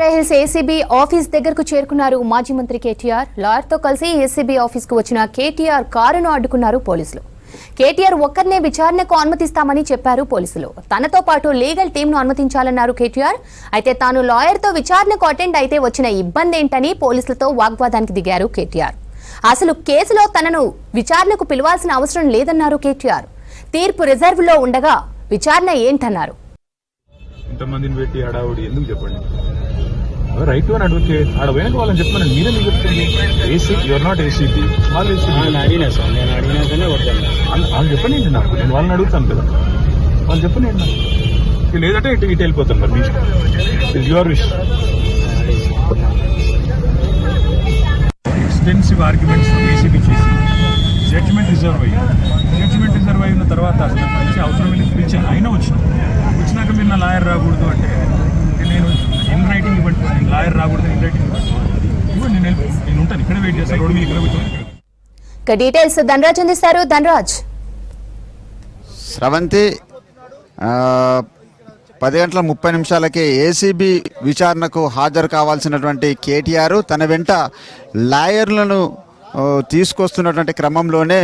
Hills ACB office దగ్గరకు చేరుకున్నారు మాజీ మంత్రి కేటీఆర్. లాయర్తో కలిసి ఏసీబీ ఆఫీస్కు వచ్చిన కేటీఆర్ కారును అడ్డుకున్నారు పోలీసులు. కేటీఆర్ ఒక్కరినే విచారణకు అనుమతిస్తామని చెప్పారు పోలీసులు. తనతో పాటు లీగల్ టీంను అనుమతించాలన్నారు కేటీఆర్. అయితే తాను లాయర్తో విచారణకు అటెండ్ అయితే వచ్చిన ఇబ్బంది ఏంటని పోలీసులతో వాగ్వాదానికి దిగారు కేటీఆర్. అసలు కేసులో తనను విచారణకు పిలవాల్సిన అవసరం లేదన్నారు కేటీఆర్. తీర్పు రిజర్వ్లో ఉండగా విచారణ ఏంటన్నారు? ఇంతమందిని పెట్టి హడావుడి ఎందుకు చెప్పండి? రైట్ టు అని అడ్వకేట్ ఆడ పోయినాక వాళ్ళని చెప్పమని మీరే మీకు చెప్తుంది AC your not ACP ACP నేను అడిగినా సార్ నేను అడిగినాకనే వద్దాను వాళ్ళు చెప్పండి ఏంటి నాకు? నేను వాళ్ళని అడుగుతాను కదా. వాళ్ళు చెప్పండి ఏంటి నాకు? లేదంటే ఇటు ఇటు వెళ్ళిపోతాను మరి మీ your wish extensive arguments ACB చేసి జడ్జిమెంట్ రిజర్వ్ అయ్యి జడ్జిమెంట్ రిజర్వ్ అయిన తర్వాత అసలు పిలిచి అవసరం వెళ్ళి పిలిచి అయినా వచ్చిన వచ్చినాక మీరు నా లాయర్ రాకూడదు అంటే ఇక నేను ఇన్ రైటింగ్ ఇవ్వండి నేను లాయర్ నేను ఉంటాను ఇక్కడే వెయిట్ చేస్తాను రోడ్డు మీద ఇక్కడ కూర్చొని ఇక డీటెయిల్స్ ధనరాజ్ అందిస్తారు. ధనరాజ్. స్రవంతి ఆ, పది గంటల ముప్పై నిమిషాలకి ఏసీబీ విచారణకు హాజరు కావాల్సినటువంటి కేటీఆర్ తన వెంట లాయర్లను తీసుకొస్తున్నటువంటి క్రమంలోనే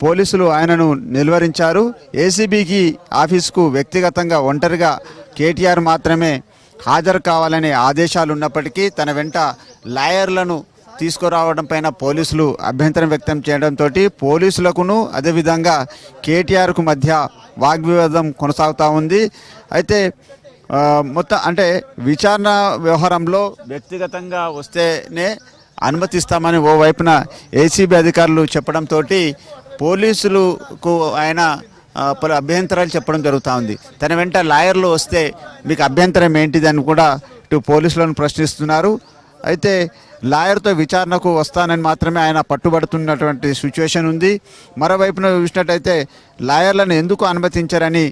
పోలీసులు ఆయనను నిలువరించారు. ఏసీబీకి ఆఫీస్కు వ్యక్తిగతంగా ఒంటరిగా కేటీఆర్ మాత్రమే హాజరు కావాలనే ఆదేశాలు ఉన్నప్పటికీ తన వెంట లాయర్లను తీసుకురావడం పైన పోలీసులు అభ్యంతరం వ్యక్తం చేయడంతో పోలీసులకును అదేవిధంగా కేటీఆర్కు మధ్య వాగ్వివాదం కొనసాగుతూ ఉంది. అయితే మొత్తం అంటే విచారణ వ్యవహారంలో వ్యక్తిగతంగా వస్తేనే అనుమతిస్తామని ఓవైపున ఏసీబీ అధికారులు చెప్పడంతో పోలీసులకు ఆయన పలు అభ్యంతరాలు చెప్పడం జరుగుతూ ఉంది. తన వెంట లాయర్లు వస్తే మీకు అభ్యంతరం ఏంటిది అని కూడా ఇటు పోలీసులను ప్రశ్నిస్తున్నారు. అయితే లాయర్తో విచారణకు వస్తానని మాత్రమే ఆయన పట్టుబడుతున్నటువంటి సిచ్యువేషన్ ఉంది. మరోవైపున చూసినట్టయితే లాయర్లను ఎందుకు అనుమతించారని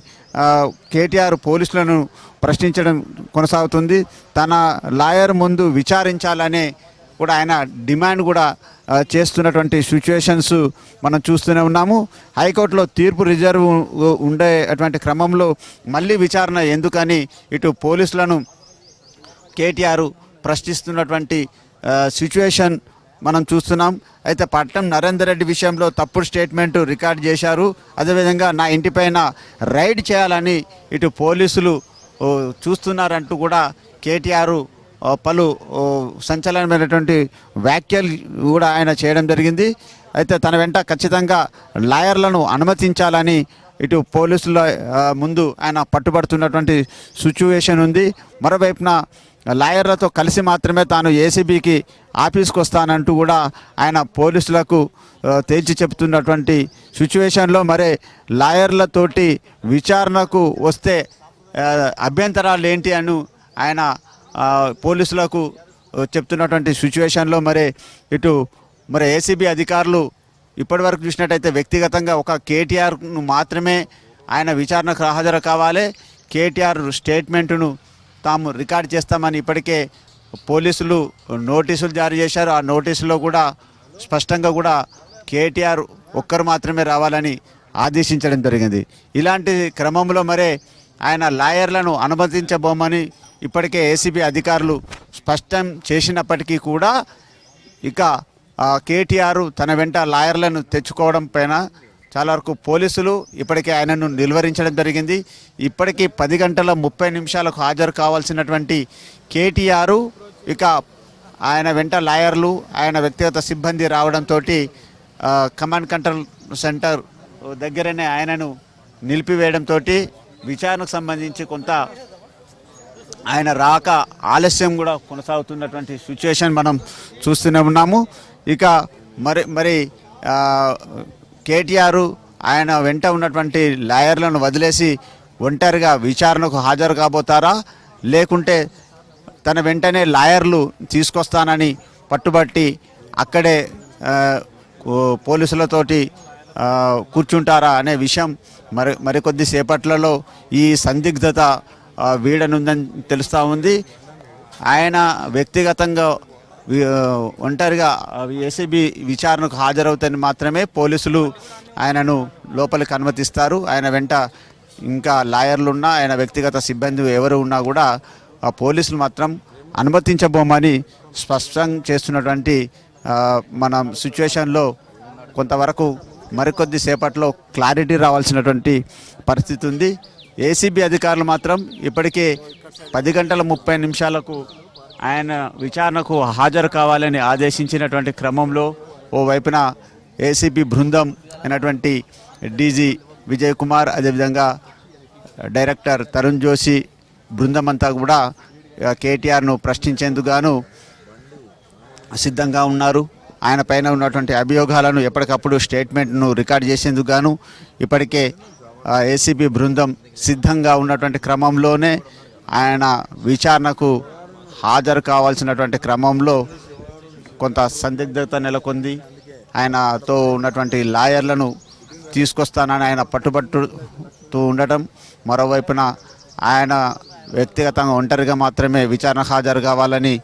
కేటీఆర్ పోలీసులను ప్రశ్నించడం కొనసాగుతుంది. తన లాయర్ ముందు విచారించాలనే కూడా ఆయన డిమాండ్ కూడా చేస్తున్నటువంటి సిచ్యువేషన్స్ మనం చూస్తూనే ఉన్నాము. హైకోర్టులో తీర్పు రిజర్వ్ ఉండేటువంటి క్రమంలో మళ్ళీ విచారణ ఎందుకని ఇటు పోలీసులను కేటీఆర్ ప్రశ్నిస్తున్నటువంటి సిచ్యువేషన్ మనం చూస్తున్నాం. అయితే పట్నం నరేందర్ రెడ్డి విషయంలో తప్పుడు స్టేట్మెంట్ రికార్డ్ చేశారు. అదేవిధంగా నా ఇంటిపైన రైడ్ చేయాలని ఇటు పోలీసులు చూస్తున్నారంటూ కూడా కేటీఆర్ పలు సంచలనమైనటువంటి వ్యాఖ్యలు కూడా ఆయన చేయడం జరిగింది. అయితే తన వెంట ఖచ్చితంగా లాయర్లను అనుమతించాలని ఇటు పోలీసుల ముందు ఆయన పట్టుబడుతున్నటువంటి సిచ్యువేషన్ ఉంది. మరోవైపున లాయర్లతో కలిసి మాత్రమే తాను ఏసీబీకి ఆఫీస్కి వస్తానంటూ కూడా ఆయన పోలీసులకు తేల్చి చెప్తున్నటువంటి సిచ్యువేషన్లో మరి లాయర్లతోటి విచారణకు వస్తే అభ్యంతరాలు ఏంటి అని ఆయన పోలీసులకు చెప్తున్నటువంటి సిచ్యువేషన్లో మరి ఇటు మరి ఏసీబీ అధికారులు ఇప్పటివరకు చూసినట్టయితే వ్యక్తిగతంగా ఒక కేటీఆర్ను మాత్రమే ఆయన విచారణకు హాజరు కావాలి. కేటీఆర్ స్టేట్మెంటును తాము రికార్డ్ చేస్తామని ఇప్పటికే పోలీసులు నోటీసులు జారీ చేశారు. ఆ నోటీసులో కూడా స్పష్టంగా కూడా కేటీఆర్ ఒక్కరు మాత్రమే రావాలని ఆదేశించడం జరిగింది. ఇలాంటి క్రమంలో మరే ఆయన లాయర్లను అనుమతించబోమని ఇప్పటికే ఏసీబీ అధికారులు స్పష్టం చేసినప్పటికీ కూడా ఇక కేటీఆర్ తన వెంట లాయర్లను తెచ్చుకోవడం పైన చాలా వరకు పోలీసులు ఇప్పటికే ఆయనను నిలువరించడం జరిగింది. ఇప్పటికీ పది గంటల ముప్పై నిమిషాలకు హాజరు కావాల్సినటువంటి కేటీఆర్ ఇక ఆయన వెంట లాయర్లు ఆయన వ్యక్తిగత సిబ్బంది రావడంతో కమాండ్ కంట్రోల్ సెంటర్ దగ్గరనే ఆయనను నిలిపివేయడంతో విచారణకు సంబంధించి కొంత ఆయన రాక ఆలస్యం కూడా కొనసాగుతున్నటువంటి సిచ్యువేషన్ మనం చూస్తూనే ఉన్నాము. ఇక మరి మరి కేటీఆరు కేటీఆర్ ఆయన వెంట ఉన్నటువంటి లాయర్లను వదిలేసి ఒంటరిగా విచారణకు హాజరు కాబోతారా? లేకుంటే తన వెంటనే లాయర్లు తీసుకొస్తానని పట్టుబట్టి అక్కడే పోలీసులతోటి కూర్చుంటారా అనే విషయం మరి మరికొద్ది సేపట్లలో ఈ సందిగ్ధత వీడనుందని తెలుస్తూ ఉంది. ఆయన వ్యక్తిగతంగా ఒంటరిగా ఏసీబీ విచారణకు హాజరవుతాని మాత్రమే పోలీసులు ఆయనను లోపలికి అనుమతిస్తారు. ఆయన వెంట ఇంకా లాయర్లున్నా ఆయన వ్యక్తిగత సిబ్బంది ఎవరు ఉన్నా కూడా ఆ పోలీసులు మాత్రం అనుమతించబోమని స్పష్టం చేస్తున్నటువంటి మనం మన సిచ్యువేషన్లో కొంతవరకు మరికొద్ది సేపట్లో క్లారిటీ రావాల్సినటువంటి పరిస్థితి ఉంది. ఏసీబీ అధికారులు మాత్రం ఇప్పటికే పది గంటల ముప్పై నిమిషాలకు ఆయన విచారణకు హాజరు కావాలని ఆదేశించినటువంటి క్రమంలో ఓవైపున ఏసీబీ బృందం అయినటువంటి డీజీ విజయ్ కుమార్ అదేవిధంగా డైరెక్టర్ తరుణ్ జోషి బృందం అంతా కూడా కేటీఆర్ను ప్రశ్నించేందుకు గాను సిద్ధంగా ఉన్నారు. ఆయన పైన ఉన్నటువంటి అభియోగాలను ఎప్పటికప్పుడు స్టేట్మెంట్ను రికార్డ్ చేసేందుకు గాను ఇప్పటికే ఏసీబీ బృందం సిద్ధంగా ఉన్నటువంటి క్రమంలోనే ఆయన విచారణకు హాజరు కావాల్సినటువంటి క్రమంలో కొంత సందిగ్ధత నెలకొంది. ఆయనతో ఉన్నటువంటి లాయర్లను తీసుకొస్తానని ఆయన పట్టుబట్టుతూ ఉండటం. మరోవైపున ఆయన వ్యక్తిగతంగా ఒంటరిగా మాత్రమే విచారణ హాజరు కావాలని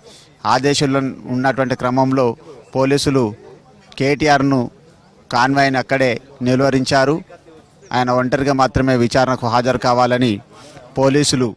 ఆదేశాలు ఉన్నటువంటి క్రమంలో పోలీసులు కేటీఆర్ను కాన్వాయ్ని అక్కడే నిలువరించారు. ఆయన ఒంటరిగా మాత్రమే విచారణకు హాజరు కావాలని పోలీసులు